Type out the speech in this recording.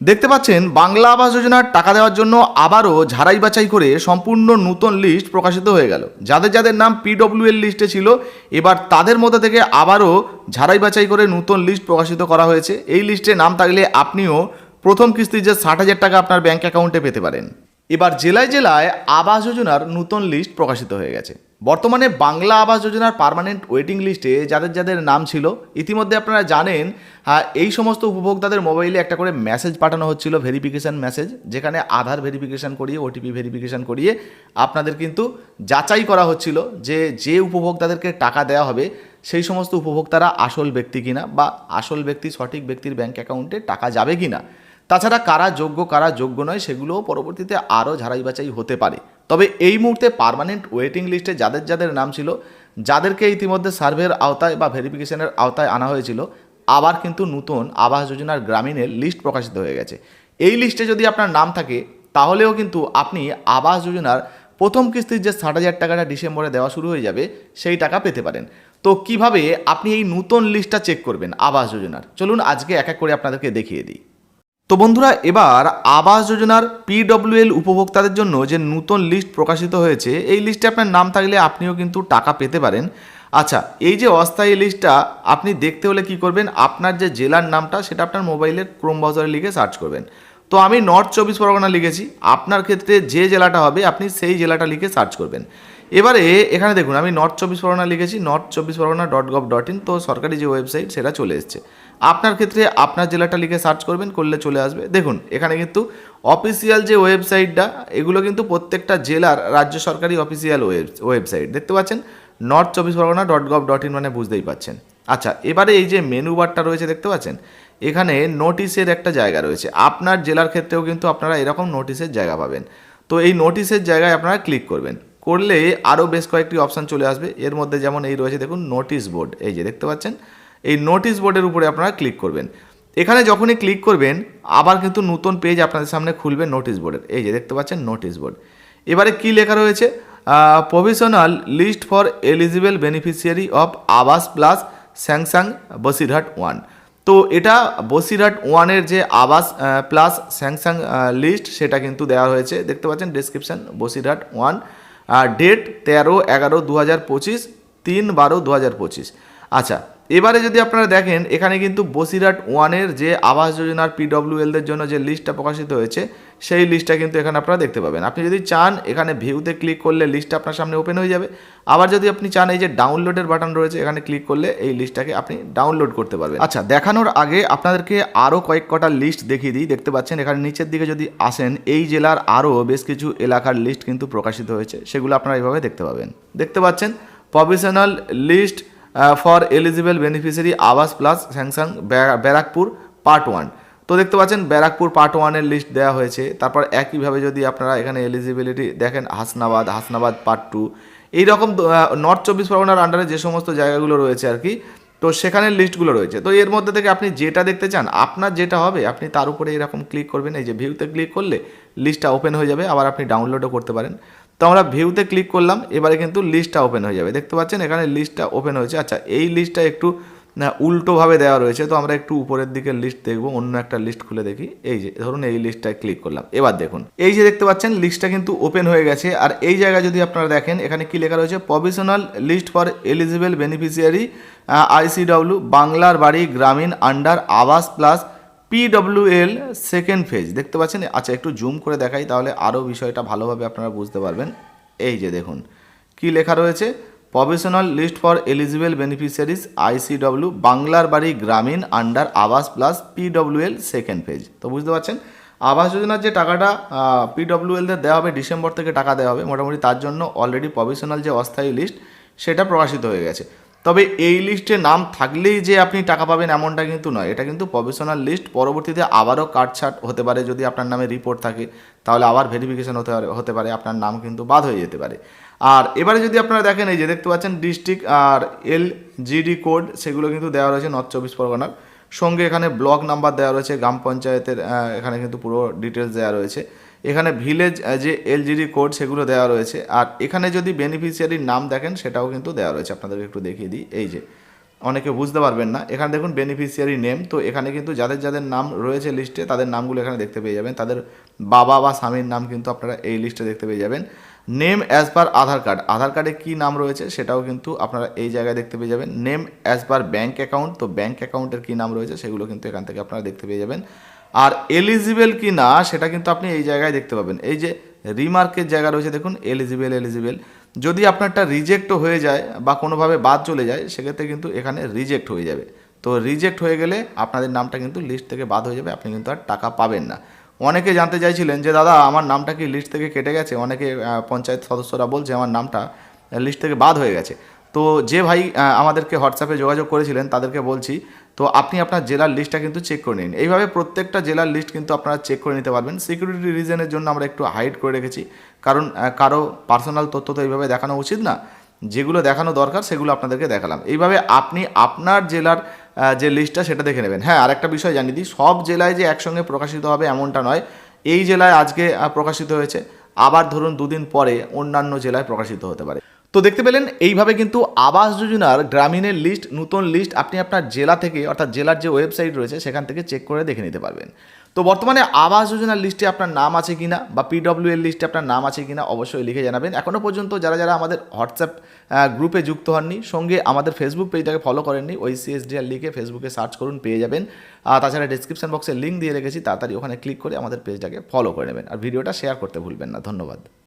দেখতে পাচ্ছেন, বাংলা আবাস যোজনার টাকা দেওয়ার জন্য আবারও ঝাড়াই বাছাই করে সম্পূর্ণ নতুন লিস্ট প্রকাশিত হয়ে গেল। যাদের যাদের নাম পিডব্লিউএল লিস্টে ছিল, এবার তাদের মধ্যে থেকে আবারও ঝাড়াই বাছাই করে নতুন লিস্ট প্রকাশিত করা হয়েছে। এই লিস্টে নাম থাকলে আপনিও প্রথম কিস্তির যে ষাট হাজার টাকা আপনার ব্যাংক অ্যাকাউন্টে পেতে পারেন। এবার জেলায় জেলায় আবাস যোজনার নতুন লিস্ট প্রকাশিত হয়ে গেছে। বর্তমানে বাংলা আবাস যোজনার পার্মানেন্ট ওয়েটিং লিস্টে যাদের যাদের নাম ছিল ইতিমধ্যে আপনারা জানেন হ্যাঁ, এই সমস্ত উপভোক্তাদের মোবাইলে একটা করে মেসেজ পাঠানো হচ্ছিল ভেরিফিকেশান মেসেজ যেখানে আধার ভেরিফিকেশান করিয়ে ওটিপি ভেরিফিকেশান করিয়ে আপনাদের কিন্তু যাচাই করা হচ্ছিল যে যে উপভোক্তাদেরকে টাকা দেওয়া হবে সেই সমস্ত উপভোক্তারা আসল ব্যক্তি কিনা বা আসল ব্যক্তি সঠিক ব্যক্তির ব্যাঙ্ক অ্যাকাউন্টে টাকা যাবে কিনা। তাছাড়া কারা যোগ্য কারা যোগ্য নয়, সেগুলোও পরবর্তীতে আরও ঝাড়াই বাছাই হতে পারে। তবে এই মুহূর্তে পার্মানেন্ট ওয়েটিং লিস্টে যাদের যাদের নাম ছিল, যাদেরকে ইতিমধ্যে সার্ভের আওতায় বা ভেরিফিকেশনের আওতায় আনা হয়েছিল, আবার কিন্তু নতুন আবাস যোজনার গ্রামীণের লিস্ট প্রকাশিত হয়ে গেছে। এই লিস্টে যদি আপনার নাম থাকে, তাহলেও কিন্তু আপনি আবাস যোজনার প্রথম কিস্তির যে ষাট হাজার টাকাটা ডিসেম্বরে দেওয়া শুরু হয়ে যাবে, সেই টাকা পেতে পারেন। তো কীভাবে আপনি এই নতুন লিস্টটা চেক করবেন আবাস যোজনার? চলুন আজকে এক এক করে আপনাদেরকে দেখিয়ে দিই। তো বন্ধুরা, এবার আবাস যোজনার পিডব্লিউএল উপভোক্তাদের জন্য যে নতুন লিস্ট প্রকাশিত হয়েছে, এই লিস্টে আপনার নাম থাকলে আপনিও কিন্তু টাকা পেতে পারেন। আচ্ছা এই যে অস্থায়ী লিস্টটা আপনি দেখতে হলে কি করবেন? আপনার যে জেলার নামটা, সেটা আপনার মোবাইলের ক্রোম ব্রাউজারে লিখে সার্চ করবেন। তো আমি নর্থ চব্বিশ পরগনা লিখেছি। আপনার ক্ষেত্রে যে জেলাটা হবে, আপনি সেই জেলাটা লিখে সার্চ করবেন। এবারে এখানে দেখুন, আমি নর্থ চব্বিশ পরগনা লিখেছি নর্থ চব্বিশ Pargana dot gov dot in তো সরকারি যে ওয়েবসাইট সেটা চলে এসছে। আপনার ক্ষেত্রে আপনার জেলাটা লিখে সার্চ করবেন, করলে চলে আসবে। দেখুন, এখানে কিন্তু অফিসিয়াল যে ওয়েবসাইটটা এগুলো কিন্তু প্রত্যেকটা জেলার রাজ্য সরকারি অফিসিয়াল ওয়েব ওয়েবসাইট দেখতে পাচ্ছেন? নর্থ চব্বিশ Pargana dot gov dot in মানে বুঝতেই পাচ্ছেন। আচ্ছা এবারে এই যে মেনু বারটা রয়েছে, দেখতে পাচ্ছেন? এখানে নোটিশের একটা জায়গা রয়েছে। আপনার জেলার ক্ষেত্রেও কিন্তু আপনারা এরকম নোটিশের জায়গা পাবেন। তো এই নোটিশের জায়গায় আপনারা ক্লিক করবেন। করলে আরও বেশ কয়েকটি অপশান চলে আসবে। এর মধ্যে যেমন এই রয়েছে, দেখুন নোটিশ বোর্ড এই যে, দেখতে পাচ্ছেন? এই নোটিশ বোর্ডের উপরে আপনারা ক্লিক করবেন। এখানে যখনই ক্লিক করবেন, আবার কিন্তু নতুন পেজ আপনাদের সামনে খুলবে নোটিশ বোর্ডের এই যে, দেখতে পাচ্ছেন নোটিশ বোর্ড এবারে কি লেখা রয়েছে? Provisional list for eligible beneficiary of Awas plus স্যাংসাং Basirhat one তো এটা বসিরহাট ওয়ানের যে আবাস প্লাস স্যাংসাং লিস্ট সেটা কিন্তু দেওয়া হয়েছে। দেখতে পাচ্ছেন ডিসক্রিপশান বসিরহাট ওয়ান ডেট তেরো এগারো দু হাজার পঁচিশ তিন বারো দু হাজার পঁচিশ। আচ্ছা এবারে যদি আপনারা দেখেন, এখানে কিন্তু বসিরহাট ওয়ানের যে আবাস যোজনার পিডব্লিউএলদের জন্য যে লিস্টটা প্রকাশিত হয়েছে, সেই লিস্টটা কিন্তু এখানে আপনারা দেখতে পাবেন। আপনি যদি চান, এখানে ভিউতে ক্লিক করলে লিস্টটা আপনার সামনে ওপেন হয়ে যাবে। আবার যদি আপনি চান, এই যে ডাউনলোডের বাটন রয়েছে, এখানে ক্লিক করলে এই লিস্টটাকে আপনি ডাউনলোড করতে পারবেন। আচ্ছা দেখানোর আগে আপনাদেরকে আরও কয়েক কটা লিস্ট দেখিয়ে দিই। দেখতে পাচ্ছেন, এখানে নিচের দিকে যদি আসেন, এই জেলার আরও বেশ কিছু এলাকার লিস্ট কিন্তু প্রকাশিত হয়েছে, সেগুলো আপনারা এইভাবে দেখতে পাবেন। দেখতে পাচ্ছেন professional list for eligible beneficiary Awas plus স্যাংসাং Barrackpore part one তো দেখতে পাচ্ছেন ব্যারাকপুর পার্ট ওয়ানের লিস্ট দেওয়া হয়েছে। তারপর একইভাবে যদি আপনারা এখানে এলিজিবিলিটি দেখেন, হাসনাবাদ হাসনাবাদ পার্ট টু এইরকম নর্থ চব্বিশ পরগনার আন্ডারে যে সমস্ত জায়গাগুলো রয়েছে আর কি, তো সেখানের লিস্টগুলো রয়েছে। তো এর মধ্যে থেকে আপনি যেটা দেখতে চান, আপনার যেটা হবে, আপনি তার উপরে এরকম ক্লিক করবেন। এই যে ভিউতে ক্লিক করলে লিস্টটা ওপেন হয়ে যাবে, আবার আপনি ডাউনলোডও করতে পারেন। তো আমরা ভিউতে ক্লিক করলাম, এবারে কিন্তু লিস্টটা ওপেন হয়ে যাবে। দেখতে পাচ্ছেন এখানে লিস্টটা ওপেন হয়েছে। আচ্ছা এই লিস্টটা একটু উল্টোভাবে দেওয়া রয়েছে। তো আমরা একটু উপরের দিকে লিস্ট দেখব, অন্য একটা লিস্ট খুলে দেখি। এই যে, ধরুন এই লিস্টটায় ক্লিক করলাম। এবার দেখুন, এই যে দেখতে পাচ্ছেন লিস্টটা কিন্তু ওপেন হয়ে গেছে। আর এই জায়গায় যদি আপনারা দেখেন, এখানে কি লেখা রয়েছে? Provisional list for eligible beneficiary ICW বাংলার বাড়ি, গ্রামীণ আন্ডার আবাস প্লাস পিডব্লিউএল সেকেন্ড ফেজ দেখতে পাচ্ছেন? আচ্ছা একটু জুম করে দেখাই, তাহলে আরও বিষয়টা ভালোভাবে আপনারা বুঝতে পারবেন। এই যে দেখুন, কি লেখা রয়েছে? Provisional list for eligible beneficiaries ICW বাংলার বাড়ি গ্রামীণ আন্ডার আবাস প্লাস পিডব্লিউএল সেকেন্ড ফেজ তো বুঝতে পারছেন? আবাস যোজনার যে টাকাটা পিডব্লিউএলদের দেওয়া হবে, ডিসেম্বর থেকে টাকা দেওয়া হবে, মোটামুটি তার জন্য অলরেডি প্রভিশনাল যে অস্থায়ী লিস্ট সেটা প্রকাশিত হয়ে গেছে। তবে এই লিস্টে নাম থাকলেই যে আপনি টাকা পাবেন এমনটা কিন্তু নয়। এটা কিন্তু প্রফেশনাল লিস্ট পরবর্তীতে আবারও কাটছাট হতে পারে যদি আপনার নামে রিপোর্ট থাকে, তাহলে আবার ভেরিফিকেশন হতে পারে হতে পারে, আপনার নাম কিন্তু বাদ হয়ে যেতে পারে। আর এবারে যদি আপনারা দেখেন, এই যে দেখতে পাচ্ছেন ডিস্ট্রিক্ট আর এল জিডি কোড সেগুলো কিন্তু দেওয়া রয়েছে নর্থ চব্বিশ পরগনার। সঙ্গে এখানে ব্লক নাম্বার দেওয়া রয়েছে, গ্রাম পঞ্চায়েতের এখানে কিন্তু পুরো ডিটেলস দেওয়া রয়েছে। এখানে ভিলেজ যে এলজিডি কোড সেগুলো দেওয়া রয়েছে। আর এখানে যদি বেনিফিশিয়ারির নাম দেখেন, সেটাও কিন্তু দেওয়া রয়েছে। আপনাদেরকে একটু দেখিয়ে দিই। এই যে, অনেকে বুঝতে পারবেন না। এখানে দেখুন বেনিফিশিয়ারি নেম তো এখানে কিন্তু যাদের যাদের নাম রয়েছে লিস্টে তাদের নামগুলো এখানে দেখতে পেয়ে যাবেন। তাদের বাবা বা স্বামীর নাম কিন্তু আপনারা এই লিস্টে দেখতে পেয়ে যাবেন। Name as per Aadhaar card Aadhaar কার্ডে কী নাম রয়েছে, সেটাও কিন্তু আপনারা এই জায়গায় দেখতে পেয়ে যাবেন। Name as per bank account তো ব্যাঙ্ক অ্যাকাউন্টের কী নাম রয়েছে, সেগুলো কিন্তু এখান থেকে আপনারা দেখতে পেয়ে যাবেন। আর এলিজিবেল কি না সেটা কিন্তু আপনি এই জায়গায় দেখতে পাবেন। এই যে রিমার্কের জায়গা রয়েছে, দেখুন এলিজিবেল এলিজিবেল যদি আপনারটা রিজেক্টও হয়ে যায় বা কোনোভাবে বাদ চলে যায়, সেক্ষেত্রে কিন্তু এখানে রিজেক্ট হয়ে যাবে। তো রিজেক্ট হয়ে গেলে আপনাদের নামটা কিন্তু লিস্ট থেকে বাদ হয়ে যাবে, আপনি কিন্তু আর টাকা পাবেন না। অনেকে জানতে চাইছিলেন যে, দাদা, আমার নামটা কি লিস্ট থেকে কেটে গেছে? অনেকে পঞ্চায়েত সদস্যরা বলছে, আমার নামটা লিস্ট থেকে বাদ হয়ে গেছে। তো যে ভাই আমাদেরকে হোয়াটসঅ্যাপে যোগাযোগ করেছিলেন, তাদেরকে বলছি, তো আপনি আপনার জেলার লিস্টটা কিন্তু চেক করে নিন। এইভাবে প্রত্যেকটা জেলার লিস্ট কিন্তু আপনারা চেক করে নিতে পারবেন। সিকিউরিটি রিজনের জন্য আমরা একটু হাইড করে রেখেছি। কারণ কারও পার্সোনাল তথ্য তো এইভাবে দেখানো উচিত না। যেগুলো দেখানো দরকার, সেগুলো আপনাদেরকে দেখালাম। এইভাবে আপনি আপনার জেলার যে লিস্টটা সেটা দেখে নেবেন। হ্যাঁ আরেকটা বিষয় জানিয়ে দিই। সব জেলায় যে একসঙ্গে প্রকাশিত হবে এমনটা নয়। এই জেলায় আজকে প্রকাশিত হয়েছে। আবার ধরুন দুদিন পরে অন্যান্য জেলায় প্রকাশিত হতে পারে। তো দেখতে পেলেন, এইভাবে কিন্তু আবাস যোজনার গ্রামীণের লিস্ট নতুন লিস্ট আপনি আপনার জেলা থেকে, অর্থাৎ জেলার যে ওয়েবসাইট রয়েছে, সেখান থেকে চেক করে দেখে নিতে পারবেন। তো বর্তমানে আবাস যোজনার লিস্টে আপনার নাম আছে কিনা, বা পিডব্লিউ এর লিস্টে আপনার নাম আছে কিনা, অবশ্যই লিখে জানাবেন। এখনও পর্যন্ত যারা যারা আমাদের হোয়াটসঅ্যাপ গ্রুপে যুক্ত হননি, সঙ্গে আমাদের ফেসবুক পেজটাকে ফলো করেননি, ওই সিএসডিআর লিখে ফেসবুকে সার্চ করুন, পেয়ে যাবেন। তাছাড়া ডিসক্রিপশন বক্সে লিঙ্ক দিয়ে রেখেছি, তাড়াতাড়ি ওখানে ক্লিক করে আমাদের পেজটাকে ফলো করে নেবেন। আর ভিডিওটা শেয়ার করতে ভুলবেন না, ধন্যবাদ।